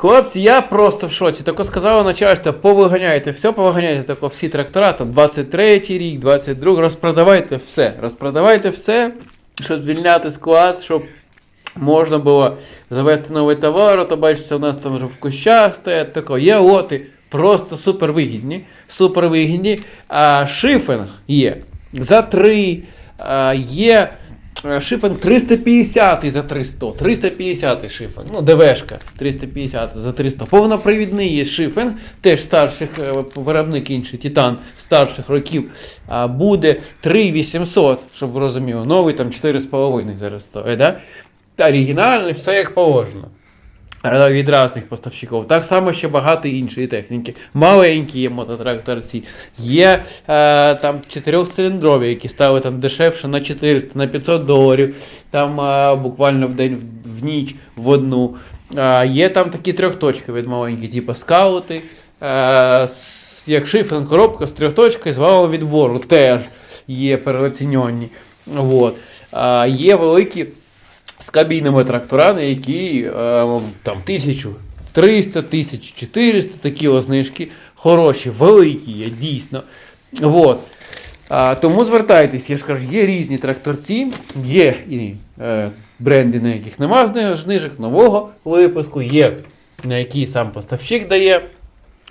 Хлопці, я просто в шоці. Тако сказало начальство, повиганяйте все, повиганяйте тако всі трактора, там 23 рік, 22-й, розпродавайте все. Розпродавайте все, щоб звільняти склад, щоб можна було завести новий товар, то бачите, у нас там вже в кущах стоять тако. Є лоти просто супер вигідні. Супер вигідні. А шифинг є за 3, а, є. Е, Шифинг 350 за 300, 350 шифен. ну ДВшка 350 за 300. Повнопривідний є шифен, теж старших е, виробник інший, Титан старших років, буде 3800, щоб ви розуміли, новий там 4,5 зараз стоїть, да? Оригінальний, все як положено. Від різних поставщиків. Так само ще багато іншої техніки. Маленькі є мототракторці, є е, там чотирьохциліндрові, які ставили там дешевше на 400, на 500 доларів, там е, буквально в день, в, в ніч, в одну. Е, є там такі трьохточкові маленькі, типу скаути, е, як шифринг коробка з трьохточкою з валом відбору, теж є переоцінені. Е, є великі з кабійними тракторами, які е, там 1300, 1400 такі о знижки, хороші, великі є, дійсно. Вот. А, тому звертайтесь, я ж кажу, є різні тракторці, є і е, бренди, на яких нема знижок, нового випуску, є на які сам поставщик дає,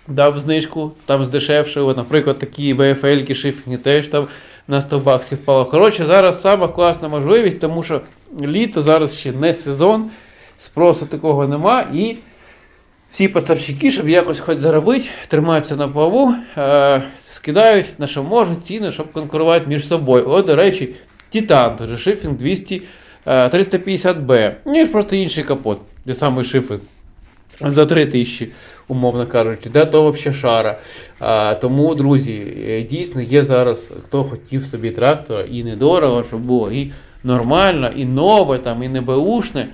дав знижку, там здешевше. Наприклад, такі BFL-ки, шифінги теж там на 100 баксів впало. Коротше, зараз сама класна можливість, тому що літо зараз ще не сезон, спросу такого нема. І всі поставщики, щоб якось хоч заробити, тримаються на плаву, е, скидають на що можуть ціни, щоб конкурувати між собою. От, до речі, Титан, теж шифінг 200, е, 350B. Ні, ж просто інший капот, де самий шифінг. За 3 тисячі, умовно кажучи, де то взагалі шара. А, тому, друзі, е, дійсно є зараз, хто хотів собі трактора і недорого, щоб було і нормально, і нове, там, і небеушне.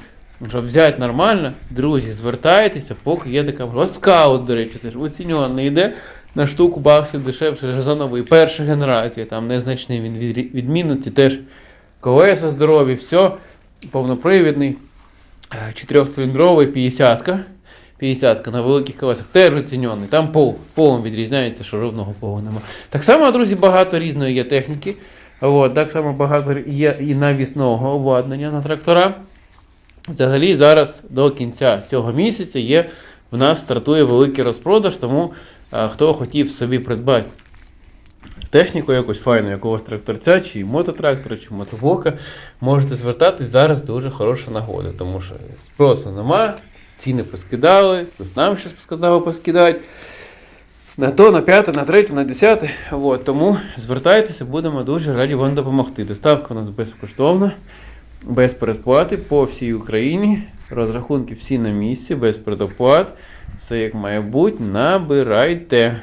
Щоб взяти нормально, друзі, звертайтеся, поки є така можливість. Скаут, до речі, теж оцінюваний йде на штуку баксів дешевше за новий. Перша генерація, там незначний він від, відмінності, теж колеса здорові, все, повнопривідний. Е, Чотирьохциліндровий 50-ка. 50 на великих колесах теж оцінений. Там пол, полом відрізняється, що жодного полу нема. Так само, друзі, багато різної є техніки. От, так само багато є і навісного обладнання на трактора. Взагалі, зараз до кінця цього місяця є в нас стартує великий розпродаж, тому а, хто хотів собі придбати техніку якусь файну, якогось тракторця, чи мототрактора, чи мотоблока, можете звертатись зараз дуже хороша нагода, тому що спросу нема, ціни поскидали, плюс нам щось сказали поскидати. На то, на п'яте, на третє, на десяте. От, тому звертайтеся, будемо дуже раді вам допомогти. Доставка у нас безкоштовна, без передплати по всій Україні. Розрахунки всі на місці, без передоплат. Все як має бути. Набирайте.